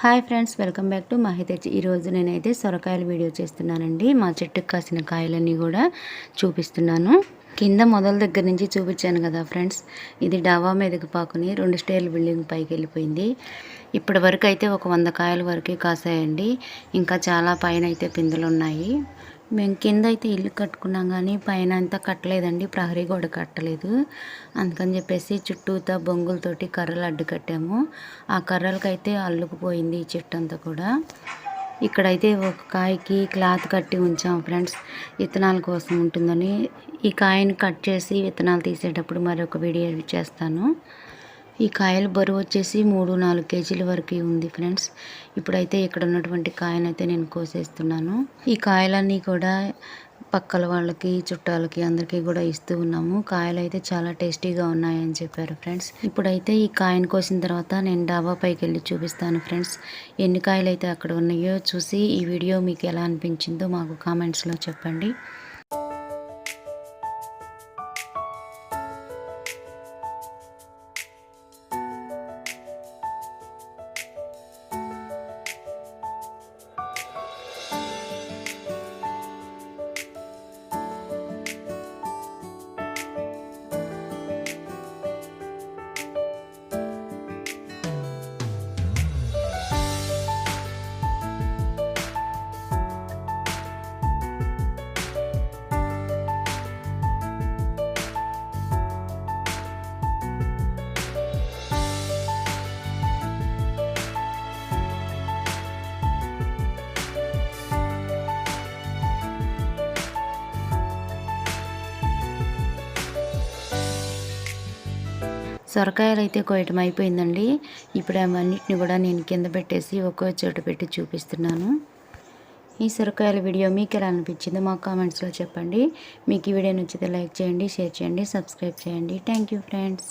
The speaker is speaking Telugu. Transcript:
Hi friends welcome back to Mahitej ఈరోజు నేనైతే సొరకాయల వీడియో చేస్తున్నానండి. మా చెట్టుకు కాసిన కాయలన్నీ కూడా చూపిస్తున్నాను. కింద మొదల దగ్గర నుంచి చూపించాను కదా ఫ్రెండ్స్ ఇది డాబా మీదకి పాకుని రెండు స్టేర్ల బిల్డింగ్ పైకి వెళ్ళిపోయింది. ఇప్పటి వరకు అయితే ఒక వంద కాయల వరకే కాసాయండి. ఇంకా చాలా పైన అయితే పిందులు ఉన్నాయి. మేము కింద అయితే ఇల్లు కట్టుకున్నాం కానీ పైన అంతా కట్టలేదండి ప్రహరీ గోడ కట్టలేదు. అందుకని చెప్పేసి చుట్టూతా బొంగులతోటి కర్రలు అడ్డు కట్టాము. ఆ కర్రలకైతే అల్లుకుపోయింది ఈ చెట్టు అంతా కూడా. ఇక్కడైతే ఒక కాయకి క్లాత్ కట్టి ఉంచాం ఫ్రెండ్స్. విత్తనాల కోసం ఉంటుందని ఈ కాయని కట్ చేసి విత్తనాలు తీసేటప్పుడు మరొక వీడియో చేస్తాను. ఈ కాయల బరువు వచ్చేసి మూడు నాలుగు కేజీల వరకు ఉంది ఫ్రెండ్స్. ఇప్పుడైతే ఇక్కడ ఉన్నటువంటి కాయనైతే నేను కోసేస్తున్నాను. ఈ కాయలన్నీ కూడా పక్కల వాళ్ళకి చుట్టాలకి అందరికీ కూడా ఇస్తూ ఉన్నాము. కాయలు అయితే చాలా టేస్టీగా ఉన్నాయని చెప్పారు ఫ్రెండ్స్. ఇప్పుడైతే ఈ కాయను కోసిన తర్వాత నేను డాబా పైకి వెళ్ళి చూపిస్తాను ఫ్రెండ్స్. ఎన్ని కాయలు అయితే అక్కడ ఉన్నాయో చూసి ఈ వీడియో మీకు ఎలా అనిపించిందో మాకు కామెంట్స్లో చెప్పండి. సొరకాయలు అయితే కోయటం అయిపోయిందండి. ఇప్పుడు అవన్నిటిని కూడా నేను కింద పెట్టేసి ఒక్కో చోట పెట్టి చూపిస్తున్నాను. ఈ సొరకాయల వీడియో మీకు ఎలా అనిపించిందో మా కామెంట్స్లో చెప్పండి. మీకు ఈ వీడియో నచ్చితే లైక్ చేయండి షేర్ చేయండి సబ్స్క్రైబ్ చేయండి. Thank you friends.